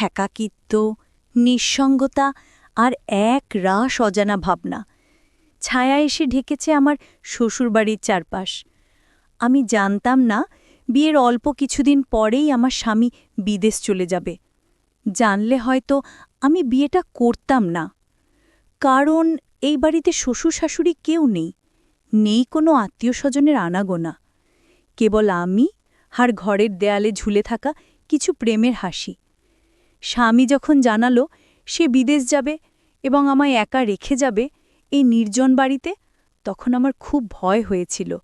একাকিত্ব, নিঃসঙ্গতা আর এক রাস অজানা ভাবনা। ছায়া এসে ঢেকেছে আমার শ্বশুরবাড়ির চারপাশ। আমি জানতাম না বিয়ের অল্প কিছুদিন পরেই আমার স্বামী বিদেশ চলে যাবে। জানলে হয়তো আমি বিয়েটা করতাম না। কারণ এই বাড়িতে শ্বশুর শাশুড়ি কেউ নেই নেই কোনো আত্মীয় স্বজনের আনাগোনা। কেবল আমি আর ঘরের দেয়ালে ঝুলে থাকা কিছু প্রেমের হাসি। স্বামী যখন জানালো, সে বিদেশ যাবে এবং আমায় একা রেখে যাবে এই নির্জন বাড়িতে, তখন আমার খুব ভয় হয়েছিল।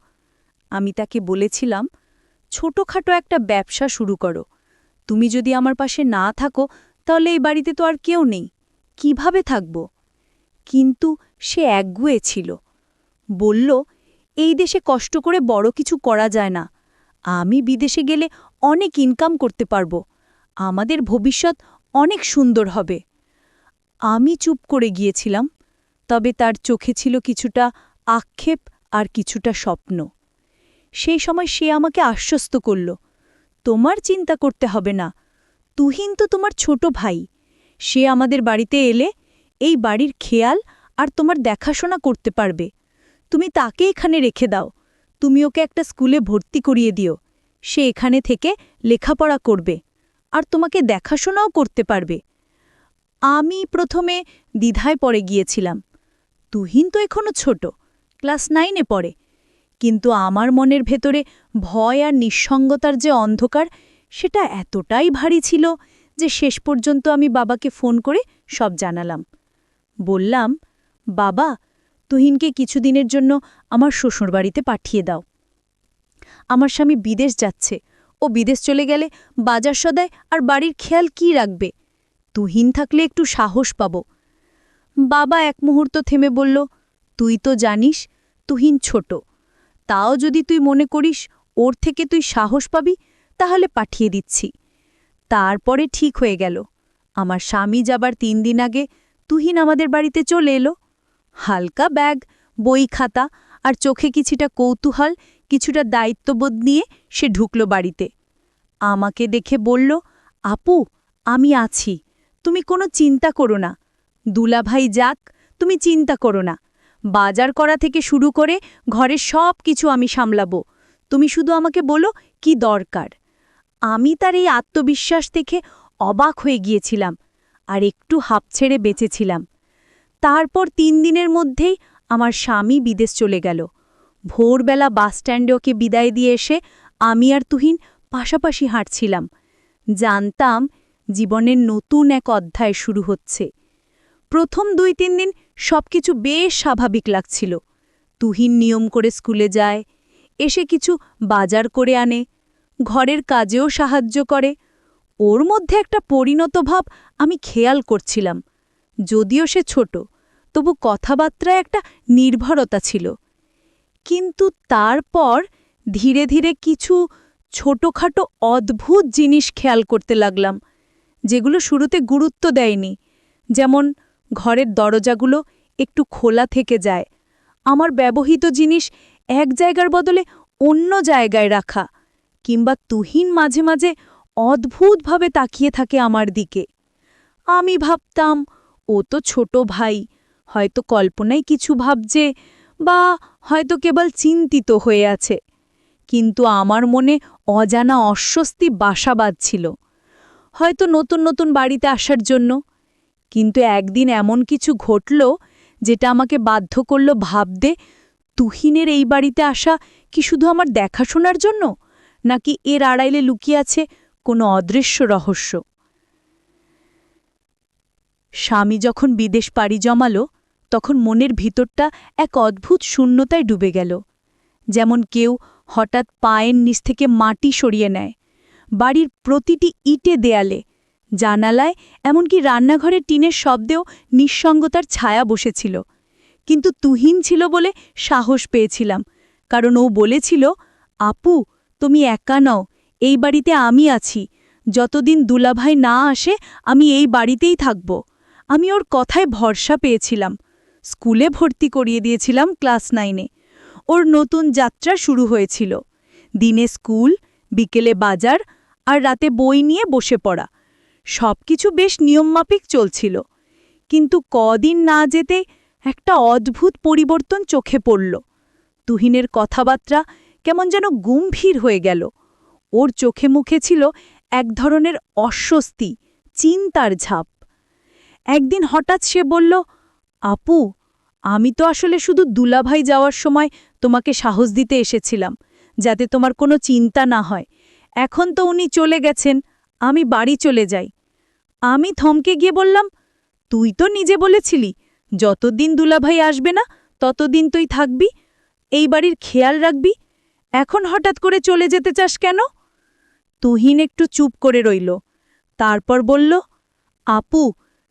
আমি তাকে বলেছিলাম, ছোটখাটো একটা ব্যবসা শুরু করো। তুমি যদি আমার পাশে না থাকো, তাহলে এই বাড়িতে তো আর কেউ নেই। কীভাবে থাকব? কিন্তু সে একগুয়ে ছিল। বলল, এই দেশে কষ্ট করে বড় কিছু করা যায় না। আমি বিদেশে গেলে অনেক ইনকাম করতে পারব। আমাদের ভবিষ্যৎ অনেক সুন্দর হবে। আমি চুপ করে গিয়েছিলাম, তবে তার চোখে ছিল কিছুটা আক্ষেপ আর কিছুটা স্বপ্ন। সেই সময় সে আমাকে আশ্বস্ত করল, তোমার চিন্তা করতে হবে না, তুহিন তো তোমার ছোট ভাই। সে আমাদের বাড়িতে এলে এই বাড়ির খেয়াল আর তোমার দেখাশোনা করতে পারবে। তুমি তাকে এখানে রেখে দাও, তুমি ওকে একটা স্কুলে ভর্তি করিয়ে দিও। সে এখানে থেকে লেখাপড়া করবে। আর তোমাকে দেখাশোনাও করতে পারবে। আমি প্রথমে দ্বিধায় পড়ে গিয়েছিলাম। তুহিন তো এখনও ছোট, ক্লাস নাইনে পড়ে। কিন্তু আমার মনের ভেতরে ভয় আর নিঃসঙ্গতার যে অন্ধকার, সেটা এতটাই ভারী ছিল যে শেষ পর্যন্ত আমি বাবাকে ফোন করে সব জানালাম। বললাম, বাবা, তুহিনকে কিছুদিনের জন্য আমার শ্বশুরবাড়িতে পাঠিয়ে দাও। আমার স্বামী বিদেশ যাচ্ছে ও বিদেশ চলে গেলে বাজার সদায় আর বাড়ির খেয়াল কি রাখবে? তুহিন থাকলে একটু সাহস পাব। বাবা এক মুহূর্ত থেমে বলল, তুই তো জানিস, তুহিন ছোট। তাও যদি তুই মনে করিস ওর থেকে তুই সাহস পাবি, তাহলে পাঠিয়ে দিচ্ছি। তারপরে ঠিক হয়ে গেল। আমার স্বামী যাবার তিন দিন আগে তুহিন আমাদের বাড়িতে চলে এলো। হালকা ব্যাগ, বই খাতা আর চোখে কিছুটা কৌতূহল, কিছুটা দায়িত্ববোধ নিয়ে সে ঢুকল বাড়িতে। আমাকে দেখে বলল, আপু, আমি আছি। তুমি কোনো চিন্তা করো না। দুলাভাই যাক, তুমি চিন্তা করো না। বাজার করা থেকে শুরু করে ঘরের সব কিছু আমি সামলাবো। তুমি শুধু আমাকে বলো, কি দরকার? আমি তার এই আত্মবিশ্বাস দেখে অবাক হয়ে গিয়েছিলাম আর একটু হাঁপ ছেড়ে বেঁচেছিলাম। তারপর তিন দিনের মধ্যেই আমার স্বামী বিদেশ চলে গেল। ভোরবেলা বাসস্ট্যান্ডে ওকে বিদায় দিয়ে এসে আমি আর তুহিন পাশাপাশি হাঁটছিলাম। জানতাম জীবনের নতুন এক অধ্যায় শুরু হচ্ছে। প্রথম দুই তিন দিন সবকিছু বেশ স্বাভাবিক লাগছিল। তুহিন নিয়ম করে স্কুলে যায়, এসে কিছু বাজার করে আনে, ঘরের কাজেও সাহায্য করে। ওর মধ্যে একটা পরিণত ভাব আমি খেয়াল করছিলাম, যদিও সে ছোট। তবু কথাবার্তায় একটা নির্ভরতা ছিল। কিন্তু তারপর ধীরে ধীরে কিছু ছোটখাটো অদ্ভুত জিনিস খেয়াল করতে লাগলাম, যেগুলো শুরুতে গুরুত্ব দেয়নি। যেমন ঘরের দরজাগুলো একটু খোলা থেকে যায়। আমার ব্যবহৃত জিনিস এক জায়গার বদলে অন্য জায়গায় রাখা কিংবা তুহিন মাঝে মাঝে অদ্ভুতভাবে তাকিয়ে থাকে আমার দিকে। আমি ভাবতাম, ও তো ছোট ভাই হয়তো কল্পনায় কিছু ভাবছে বা হয়তো কেবল চিন্তিত হয়ে আছে। কিন্তু আমার মনে অজানা অস্বস্তি বাসা বাঁধছিল। হয়তো নতুন নতুন বাড়িতে আসার জন্য। কিন্তু একদিন এমন কিছু ঘটল যেটা আমাকে বাধ্য করল ভাবতে, তুহিনের এই বাড়িতে আসা কি শুধু আমার দেখাশোনার জন্য? নাকি এর আড়াইলে লুকিয়ে আছে কোনো অদৃশ্য রহস্য? স্বামী যখন বিদেশ পাড়ি জমালো তখন মনের ভিতরটা এক অদ্ভুত শূন্যতায় ডুবে গেল। যেমন কেউ হঠাৎ পায়ের নিচ থেকে মাটি সরিয়ে নেয়। বাড়ির প্রতিটি ইটে দেয়ালে, জানালায়, এমনকি রান্নাঘরের টিনের শব্দেও নিঃসঙ্গতার ছায়া বসেছিল। কিন্তু তুহিন ছিল বলে সাহস পেয়েছিলাম, কারণ ও বলেছিল, আপু, তুমি একা নও, এই বাড়িতে আমি আছি। যতদিন দুলাভাই না আসে, আমি এই বাড়িতেই থাকব। আমি ওর কথায় ভরসা পেয়েছিলাম। স্কুলে ভর্তি করিয়ে দিয়েছিলাম ক্লাস নাইনে। ওর নতুন যাত্রা শুরু হয়েছিল। দিনে স্কুল, বিকেলে বাজার আর রাতে বই নিয়ে বসে পড়া। সবকিছু বেশ নিয়মমাফিক চলছিল। কিন্তু কদিন না যেতে একটা অদ্ভুত পরিবর্তন চোখে পড়ল। তুহিনের কথাবার্তা কেমন যেন গম্ভীর হয়ে গেল। ওর চোখে মুখে ছিল এক ধরনের অস্বস্তি, চিন্তার ঝাপ। একদিন হঠাৎ সে বলল আপু, আমি তো আসলে শুধু দুলাভাই যাওয়ার সময় তোমাকে সাহস দিতে এসেছিলাম, যাতে তোমার কোনো চিন্তা না হয়। এখন তো উনি চলে গেছেন, আমি বাড়ি চলে যাই। আমি থমকে গিয়ে বললাম, তুই তো নিজে বলেছিলি, যতদিন দুলাভাই আসবে না, ততদিন তুই থাকবি, এই বাড়ির খেয়াল রাখবি, এখন হঠাৎ করে চলে যেতে চাস কেন? তুহিন একটু চুপ করে রইল, তারপর বলল, আপু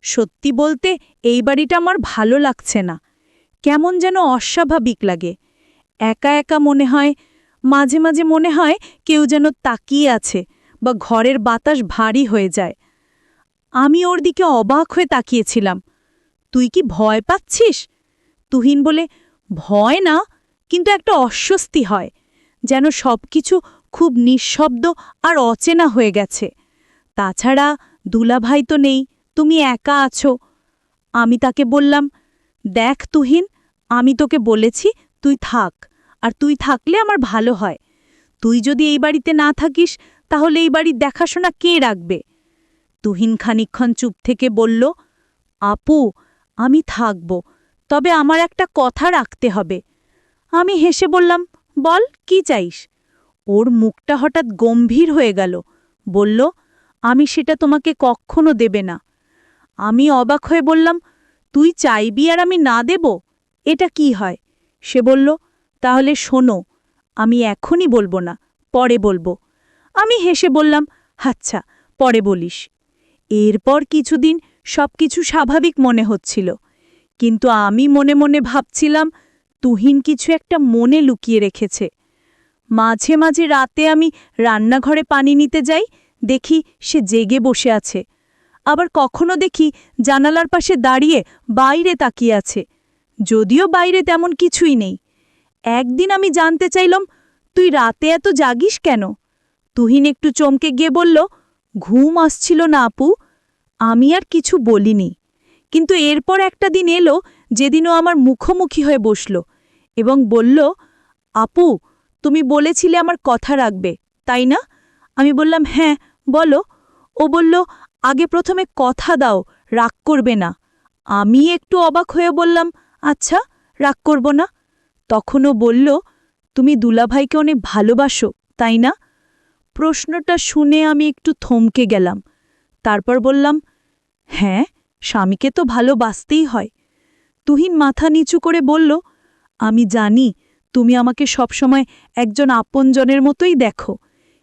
সত্যি বলতে এই বাড়িটা আমার ভালো লাগছে না। কেমন যেন অস্বাভাবিক লাগে। একা একা মনে হয়, মাঝে মাঝে মনে হয় কেউ যেন তাকিয়ে আছে বা ঘরের বাতাস ভারী হয়ে যায়। আমি ওর দিকে অবাক হয়ে তাকিয়েছিলাম। তুই কি ভয় পাচ্ছিস? তুহিন বলে, ভয় না, কিন্তু একটা অস্বস্তি হয়, যেন সবকিছু খুব নিঃশব্দ আর অচেনা হয়ে গেছে। তাছাড়া দুলাভাই তো নেই তুমি একা আছো। আমি তাকে বললাম, দেখ তুহিন, আমি তোকে বলেছি তুই থাক, আর তুই থাকলে আমার ভালো হয়। তুই যদি এই বাড়িতে না থাকিস, তাহলে এই বাড়ির দেখাশোনা কে রাখবে? তুহিন খানিক্ষণ চুপ থেকে বলল, আপু, আমি থাকব, তবে আমার একটা কথা রাখতে হবে। আমি হেসে বললাম, বল, কি চাইস? ওর মুখটা হঠাৎ গম্ভীর হয়ে গেল, বলল, আমি সেটা তোমাকে কখনো দেবে না। আমি অবাক হয়ে বললাম, তুই চাইবি আর আমি না দেব? এটা কি হয়? সে বলল, তাহলে শোনো, আমি এখনই বলব না, পরে বলব। আমি হেসে বললাম আচ্ছা পরে বলিস। এরপর কিছুদিন সবকিছু স্বাভাবিক মনে হচ্ছিল। কিন্তু আমি মনে মনে ভাবছিলাম, তুহিন কিছু একটা মনে লুকিয়ে রেখেছে। মাঝে মাঝে রাতে আমি রান্নাঘরে পানি নিতে যাই, দেখি সে জেগে বসে আছে। আবার কখনো দেখি জানালার পাশে দাঁড়িয়ে বাইরে তাকিয়ে আছে। যদিও বাইরে তেমন কিছুই নেই। একদিন আমি জানতে চাইলাম, তুই রাতে এত জাগিস কেন? তুহিন একটু চমকে গিয়ে বলল, ঘুম আসছিল না আপু, আমি আর কিছু বলিনি। কিন্তু এরপর একটা দিন এলো যেদিনও আমার মুখোমুখি হয়ে বসল এবং বলল, আপু, তুমি বলেছিলে আমার কথা রাখবে, তাই না? আমি বললাম হ্যাঁ বলো। ও বলল আগে প্রথমে কথা দাও, রাগ করবে না। আমি একটু অবাক হয়ে বললাম আচ্ছা রাগ করব না? তখনও বলল, তুমি দুলাভাইকে অনেক ভালোবাসো, তাই না? প্রশ্নটা শুনে আমি একটু থমকে গেলাম। তারপর বললাম হ্যাঁ স্বামীকে তো ভালোবাসতেই হয়। তুহিন মাথা নিচু করে বলল, আমি জানি, তুমি আমাকে সবসময় একজন আপনজনের মতোই দেখো।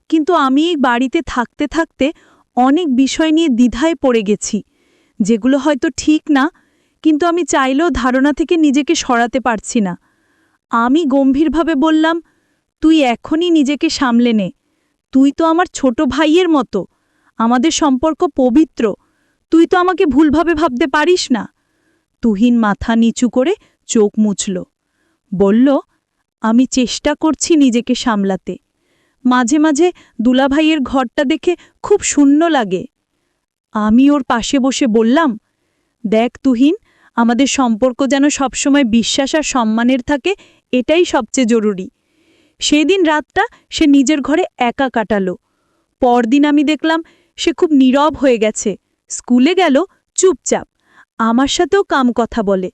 কিন্তু আমি বাড়িতে থাকতে থাকতে অনেক বিষয় নিয়ে দ্বিধায় পড়ে গেছি। যেগুলো হয়তো ঠিক না, কিন্তু আমি চাইলেও ধারণা থেকে নিজেকে সরাতে পারছি না। আমি গম্ভীরভাবে বললাম, তুই এখনই নিজেকে সামলে নে। তুই তো আমার ছোট ভাইয়ের মতো। আমাদের সম্পর্ক পবিত্র। তুই তো আমাকে ভুলভাবে ভাবতে পারিস না। তুহিন মাথা নিচু করে চোখ মুছল। বলল, আমি চেষ্টা করছি নিজেকে সামলাতে। মাঝে মাঝে দুলাভাইয়ের ঘরটা দেখে খুব শূন্য লাগে। আমি ওর পাশে বসে বললাম, দেখ তুহিন, আমাদের সম্পর্ক যেন সবসময় বিশ্বাস আর সম্মানের থাকে, এটাই সবচেয়ে জরুরি। সেই দিন রাতটা সে নিজের ঘরে একা কাটালো। পরদিন আমি দেখলাম সে খুব নীরব হয়ে গেছে। স্কুলে গেল, চুপচাপ, আমার সাথেও কাম কথা বলে।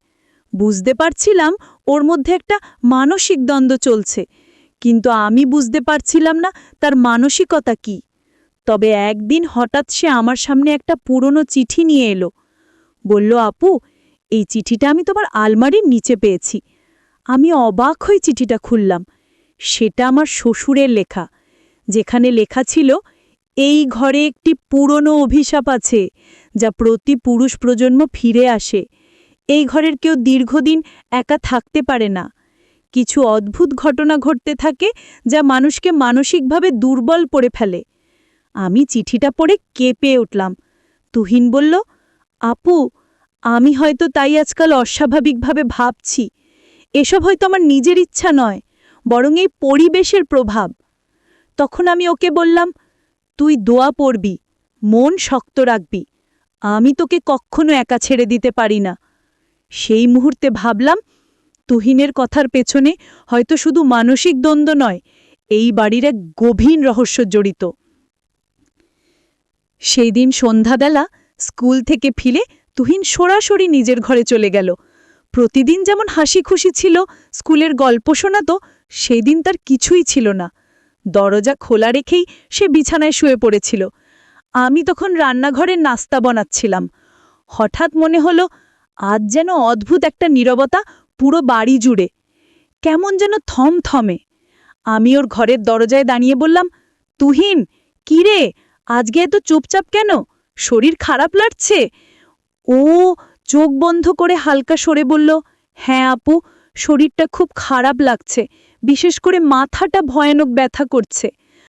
বুঝতে পারছিলাম ওর মধ্যে একটা মানসিক দ্বন্দ্ব চলছে। কিন্তু আমি বুঝতে পারছিলাম না তার মানসিকতা কি। তবে একদিন হঠাৎ সে আমার সামনে একটা পুরনো চিঠি নিয়ে এলো। বলল, আপু, এই চিঠিটা আমি তোমার আলমারির নিচে পেয়েছি। আমি অবাক হয়ে চিঠিটা খুললাম। সেটা আমার শ্বশুরের লেখা। যেখানে লেখা ছিল, এই ঘরে একটি পুরনো অভিশাপ আছে, যা প্রতি পুরুষ প্রজন্ম ফিরে আসে। এই ঘরের কেউ দীর্ঘদিন একা থাকতে পারে না। কিছু অদ্ভুত ঘটনা ঘটতে থাকে যা মানুষকে মানসিকভাবে দুর্বল করে ফেলে। আমি চিঠিটা পড়ে কেঁপে উঠলাম। তুহিন বলল, আপু, আমি হয়তো তাই আজকাল অস্বাভাবিকভাবে ভাবছি। এসব হয়তো আমার নিজের ইচ্ছা নয়, বরং এই পরিবেশের প্রভাব। তখন আমি ওকে বললাম, তুই দোয়া পড়বি, মন শক্ত রাখবি। আমি তোকে কখনো একা ছেড়ে দিতে পারি না। সেই মুহূর্তে ভাবলাম তুহিনের কথার পেছনে হয়তো শুধু মানসিক দ্বন্দ্ব নয়, এই বাড়ির এক গভীর রহস্য জড়িত। সেই দিন সন্ধ্যাবেলা স্কুল থেকে ফিরে তুহিন সরাসরি নিজের ঘরে চলে গেল। প্রতিদিন যেমন হাসি খুশি ছিল, স্কুলের গল্প শোনাতো সেদিন তার কিছুই ছিল না। দরজা খোলা রেখেই সে বিছানায় শুয়ে পড়েছিল। আমি তখন রান্নাঘরে নাস্তা বানাচ্ছিলাম। হঠাৎ মনে হলো, আজ যেন অদ্ভুত একটা নীরবতা পুরো বাড়ি জুড়ে। কেমন যেন থম থমে আমি ওর ঘরের দরজায় দাঁড়িয়ে বললাম, তুহিন, কি রে? আজকে এত চুপচাপ কেন? শরীর খারাপ লাগছে? ও চোখ বন্ধ করে হালকা সরে বলল হ্যাঁ আপু, শরীরটা খুব খারাপ লাগছে। বিশেষ করে মাথাটা ভয়ানক ব্যথা করছে।